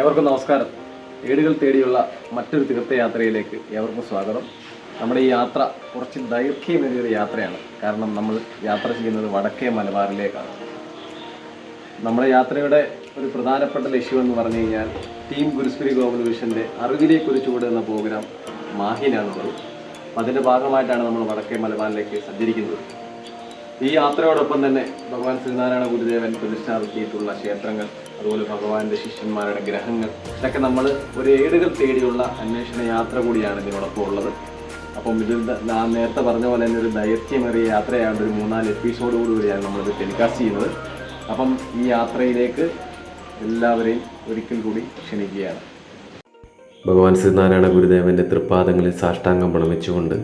ഏവർക്കും നമസ്കാരം. ഏടുകൾ തേടിയുള്ള മറ്റൊരു തീർത്ഥയാത്രയിലേക്ക് ഏവർക്കും സ്വാഗതം. നമ്മുടെ ഈ യാത്ര കുറച്ച് ദൈർഘ്യമേറിയൊരു യാത്രയാണ്. കാരണം നമ്മൾ യാത്ര ചെയ്യുന്നത് വടക്കേ മലബാറിലേക്കാണ്. നമ്മുടെ യാത്രയുടെ ഒരു പ്രധാനപ്പെട്ട ലക്ഷ്യം എന്ന് പറഞ്ഞു കഴിഞ്ഞാൽ ടീം ഗുരുസ്പിരി ഗ്ലോബൽ വിഷന്റെ അറിവിലേക്ക് ഒരു ചൂട് എന്ന പ്രോഗ്രാം മാഹിനാണുള്ളത് അതിന്റെ ഭാഗമായിട്ടാണ് നമ്മൾ വടക്കേ മലബാറിലേക്ക് സഞ്ചരിക്കുന്നത്. ഈ യാത്രയോടൊപ്പം തന്നെ ഭഗവാൻ ശ്രീനാരായണ ഗുരുദേവൻ പ്രതിഷ്ഠാപിച്ചിട്ടുള്ള ക്ഷേത്രങ്ങൾ അതുപോലെ ഭഗവാന്റെ ശിഷ്യന്മാരുടെ ഗ്രഹങ്ങൾ ഇതൊക്കെ നമ്മൾ ഒരു ഏടുകൾ തേടിയുള്ള അന്വേഷണ യാത്ര കൂടിയാണ് ഇതിനോടൊപ്പം ഉള്ളത്. അപ്പം ഇതിൽ ഞാൻ നേരത്തെ പറഞ്ഞ പോലെ തന്നെ ഒരു ദൈർഘ്യമേറിയ യാത്രയാണ് ഒരു മൂന്നാൽ എപ്പിസോഡോട് കൂടിയാണ് നമ്മളിത് ടെലികാസ്റ്റ് ചെയ്യുന്നത്. അപ്പം ഈ യാത്രയിലേക്ക് എല്ലാവരെയും ഒരിക്കൽ കൂടി ക്ഷണിക്കുകയാണ്. ഭഗവാൻ ശ്രീനാരായണ ഗുരുദേവന്റെ തൃപ്പാദങ്ങളിൽ സാഷ്ടാംഗം പ്രണമിച്ചുകൊണ്ട്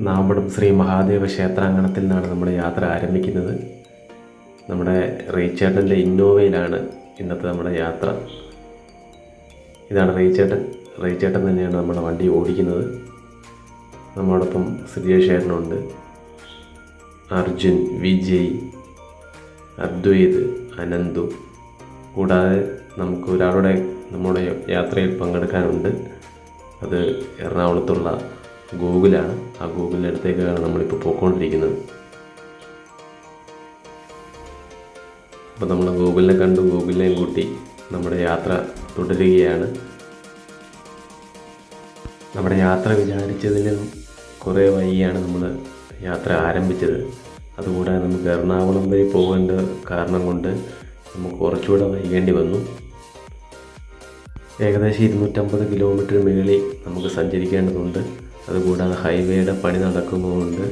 നാമ്പടം ശ്രീ മഹാദേവ ക്ഷേത്രാങ്കണത്തിൽ നിന്നാണ് നമ്മുടെ യാത്ര ആരംഭിക്കുന്നത്. നമ്മുടെ റീച്ചേട്ടന്റെ ഇന്നോവയിലാണ് ഇന്നത്തെ നമ്മുടെ യാത്ര. ഇതാണ് റീച്ചേട്ടൻ. റീച്ചേട്ടൻ തന്നെയാണ് നമ്മുടെ വണ്ടി ഓടിക്കുന്നത്. നമ്മോടൊപ്പം ചേട്ടനുണ്ട് അർജുൻ വിജയ് അദ്വൈത് അനന്തു. കൂടാതെ നമുക്ക് ഒരാളുടെ നമ്മുടെ യാത്രയിൽ പങ്കെടുക്കാനുണ്ട്. അത് എറണാകുളത്തുള്ള ഗൂഗിളാണ്. ആ ഗൂഗിളിന്റെ അടുത്തേക്കാണ് നമ്മളിപ്പോൾ പോയിക്കൊണ്ടിരിക്കുന്നത്. അപ്പോൾ നമ്മൾ ഗൂഗിളിനെ കണ്ടു ഗൂഗിളിനെയും കൂട്ടി നമ്മുടെ യാത്ര തുടരുകയാണ്. നമ്മുടെ യാത്ര വിചാരിച്ചതിന് കുറേ വൈകിയാണ് നമ്മൾ യാത്ര ആരംഭിച്ചത്. അതുകൂടാതെ നമുക്ക് എറണാകുളം വരെ പോകേണ്ട കാരണം കൊണ്ട് നമുക്ക് കുറച്ചുകൂടെ വൈകേണ്ടി വന്നു. ഏകദേശം ഇരുന്നൂറ്റമ്പത് കിലോമീറ്റർ മുകളിൽ നമുക്ക് സഞ്ചരിക്കേണ്ടതുണ്ട്. അതുകൂടാതെ ഹൈവേയുടെ പണി നടക്കുന്നതുകൊണ്ട്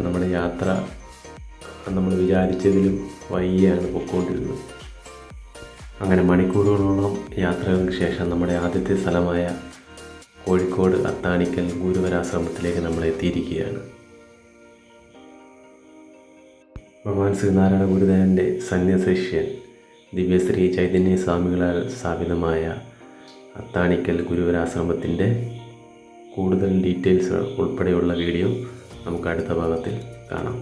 നമ്മുടെ യാത്ര നമ്മൾ വിചാരിച്ചതിലും വൈകിയാണ് പൊയ്ക്കൊണ്ടിരുന്നത് അങ്ങനെ മണിക്കൂറുകളോളം യാത്രകൾക്ക് ശേഷം നമ്മുടെ ആദ്യത്തെ സ്ഥലമായ കോഴിക്കോട് അത്താണിക്കൽ ഗുരുവരാശ്രമത്തിലേക്ക് നമ്മൾ എത്തിയിരിക്കുകയാണ്. ഭഗവാൻ ശ്രീനാരായണ ഗുരുദേവന്റെ സന്യശിഷ്യൻ ദിവ്യശ്രീ ചൈതന്യ സ്വാമികളാൽ സ്ഥാപിതമായ അത്താണിക്കൽ ഗുരുവരാശ്രമത്തിന്റെ കൂടുതൽ ഡീറ്റെയിൽസ് ഉൾപ്പെടെയുള്ള വീഡിയോ നമുക്ക് അടുത്ത ഭാഗത്തിൽ കാണാം.